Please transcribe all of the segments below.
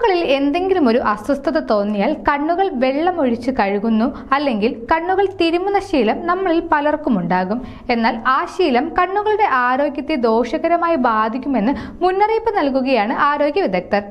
കണ്ണുകളിൽ എന്തെങ്കിലും ഒരു അസ്വസ്ഥത തോന്നിയാൽ കണ്ണുകൾ വെള്ളമൊഴിച്ച് കഴുകുന്നു അല്ലെങ്കിൽ കണ്ണുകൾ തിരുമുന്ന ശീലം നമ്മളിൽ പലർക്കും ഉണ്ടാകും എന്നാൽ ആ ശീലം കണ്ണുകളുടെ ആരോഗ്യത്തെ ദോഷകരമായി ബാധിക്കുമെന്ന് മുന്നറിയിപ്പ് നൽകുകയാണ് ആരോഗ്യ വിദഗ്ധർ.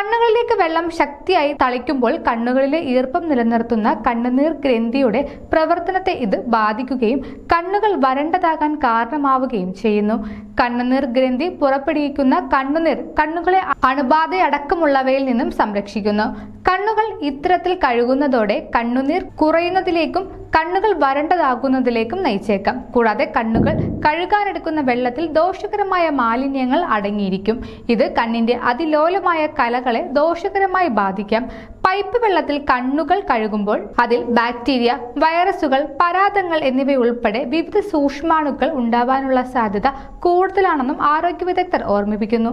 കണ്ണുകളിലേക്ക് വെള്ളം ശക്തിയായി തളിക്കുമ്പോൾ കണ്ണുകളിലെ ഈർപ്പം നിലനിർത്തുന്ന കണ്ണുനീർ ഗ്രന്ഥിയുടെ പ്രവർത്തനത്തെ ഇത് ബാധിക്കുകയും കണ്ണുകൾ വരണ്ടതാകാൻ കാരണമാവുകയും ചെയ്യുന്നു. കണ്ണുനീർ ഗ്രന്ഥി പുറപ്പെടുവിക്കുന്ന കണ്ണുനീർ കണ്ണുകളെ അണുബാധയടക്കമുള്ളവയിൽ നിന്നും സംരക്ഷിക്കുന്നു. കണ്ണുകൾ ഇത്തരത്തിൽ കഴുകുന്നതോടെ കണ്ണുനീർ കുറയുന്നതിലേക്കും കണ്ണുകൾ വരണ്ടതാകുന്നതിലേക്കും നയിച്ചേക്കാം. കൂടാതെ കണ്ണുകൾ കഴുകാനെടുക്കുന്ന വെള്ളത്തിൽ ദോഷകരമായ മാലിന്യങ്ങൾ അടങ്ങിയിരിക്കും. ഇത് കണ്ണിന്റെ അതിലോലമായ കലകളെ ദോഷകരമായി ബാധിക്കാം. പൈപ്പ് വെള്ളത്തിൽ കണ്ണുകൾ കഴുകുമ്പോൾ അതിൽ ബാക്ടീരിയ വൈറസുകൾ പരാതങ്ങൾ എന്നിവയുൾപ്പെടെ വിവിധ സൂക്ഷ്മാണുക്കൾ ഉണ്ടാവാനുള്ള സാധ്യത കൂടുതലാണെന്നും ആരോഗ്യ വിദഗ്ധർ ഓർമ്മിപ്പിക്കുന്നു.